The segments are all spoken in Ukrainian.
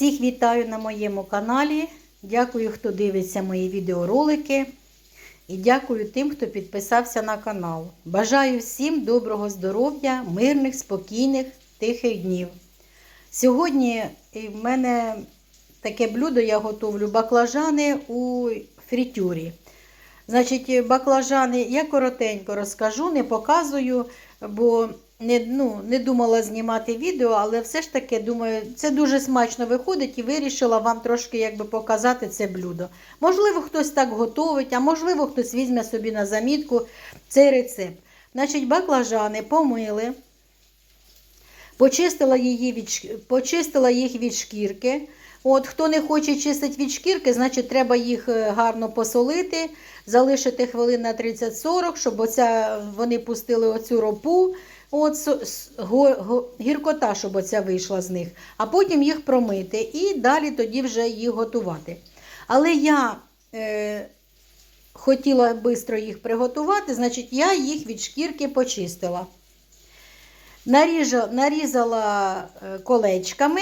Всіх вітаю на моєму каналі. Дякую, хто дивиться мої відеоролики. І дякую тим, хто підписався на канал. Бажаю всім доброго здоров'я, мирних, спокійних, тихих днів. Сьогодні в мене таке блюдо я готовлю баклажани у фритюрі. Значить, баклажани я коротенько розкажу, не показую, бо не, ну, не думала знімати відео, але все ж таки думаю, це дуже смачно виходить і вирішила вам трошки якби показати це блюдо. Можливо, хтось так готовить, а можливо, хтось візьме собі на замітку цей рецепт. Значить, баклажани помили, почистила, її від, почистила їх від шкірки. От, Хто не хоче чистити від шкірки, значить треба їх е, гарно посолити, залишити хвилин на 30-40, щоб оця, вони пустили оцю ропу, от, гіркота, щоб оця вийшла з них, а потім їх промити і далі тоді вже їх готувати. Але я е, хотіла швидко їх приготувати, значить я їх від шкірки почистила. Наріжа, нарізала е, колечками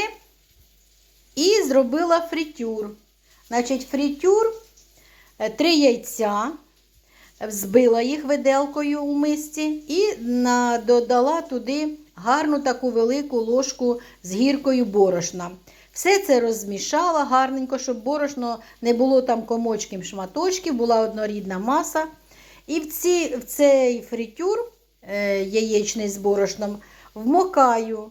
і зробила фритюр. Значить, фритюр, е, три яйця, взбила їх виделкою у мисці і додала туди гарну таку велику ложку з гіркою борошна. Все це розмішала гарненько, щоб борошно не було там комочків шматочків, була однорідна маса. І в, ці, в цей фритюр е, яєчний з борошном вмокаю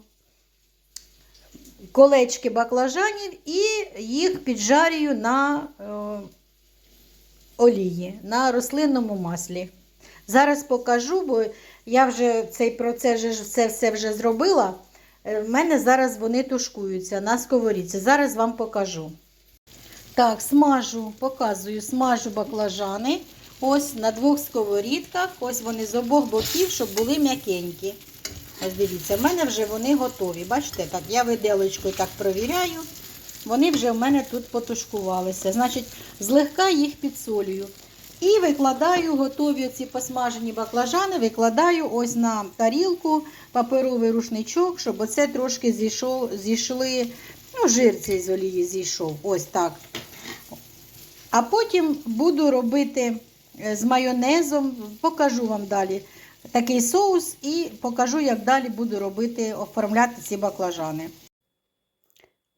колечки баклажанів і їх піджарюю на е, олії, на рослинному маслі. Зараз покажу, бо я вже цей процес це все вже зробила. Е, В мене зараз вони тушкуються на сковорідці. Зараз вам покажу. Так, смажу, показую, смажу баклажани. Ось на двох сковорідках. Ось вони з обох боків, щоб були м'якенькі. Ось дивіться, в мене вже вони готові. Бачите, так, я виделочкою так провіряю. Вони вже в мене тут потушкувалися. Значить, злегка їх підсолюю. І викладаю готові ці посмажені баклажани, викладаю ось на тарілку паперовий рушничок, щоб оце трошки зійшов, зійшли, ну, жир цей з олії зійшов. Ось так. А потім буду робити е, з майонезом, покажу вам далі такий соус і покажу, як далі буду робити, оформляти ці баклажани.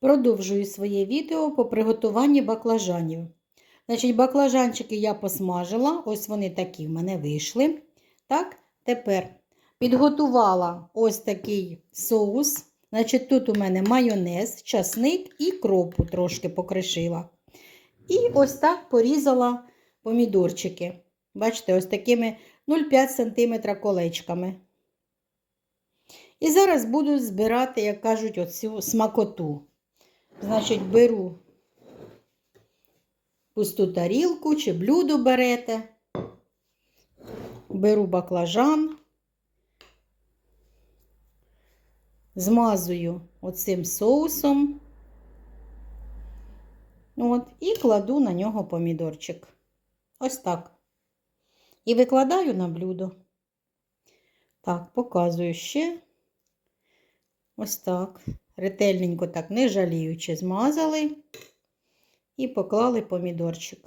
Продовжую своє відео по приготуванні баклажанів. Значить, баклажанчики я посмажила, ось вони такі в мене вийшли. Так, тепер підготувала ось такий соус. Значить, тут у мене майонез, часник і кропу трошки покришила. І ось так порізала помідорчики. Бачите, ось такими 0,5 см колечками. І зараз буду збирати, як кажуть, оцю смакоту. Значить, беру пусту тарілку чи блюдо берете, беру баклажан, змазую оцим соусом. От, і кладу на нього помідорчик. Ось так. І викладаю на блюдо. Так, показую ще. Ось так. Ретельненько так, не жаліючи, змазали і поклали помідорчик.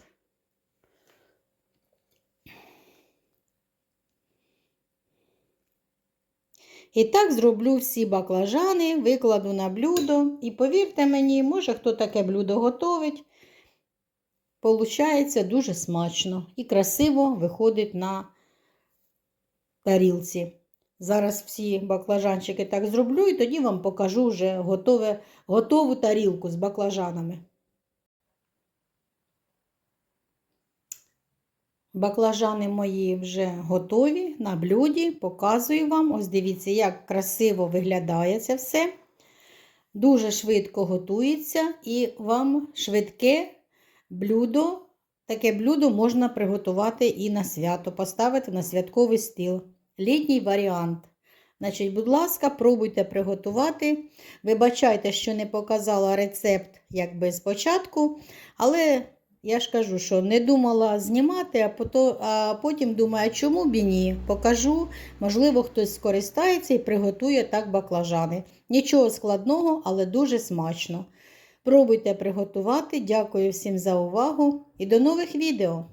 І так зроблю всі баклажани, викладу на блюдо. І повірте мені, може хто таке блюдо готовить. Получається дуже смачно і красиво виходить на тарілці. Зараз всі баклажанчики так зроблю, і тоді вам покажу вже готове, готову тарілку з баклажанами. Баклажани мої вже готові на блюді. Показую вам. Ось дивіться, як красиво виглядає це все. Дуже швидко готується і вам швидке блюдо. Таке блюдо можна приготувати і на свято, поставити на святковий стіл. Літній варіант. Значить, будь ласка, пробуйте приготувати. Вибачайте, що не показала рецепт якби спочатку, але я ж кажу, що не думала знімати, а потім думаю, чому б і ні? Покажу, можливо, хтось скористається і приготує так баклажани. Нічого складного, але дуже смачно. Пробуйте приготувати. Дякую всім за увагу і до нових відео!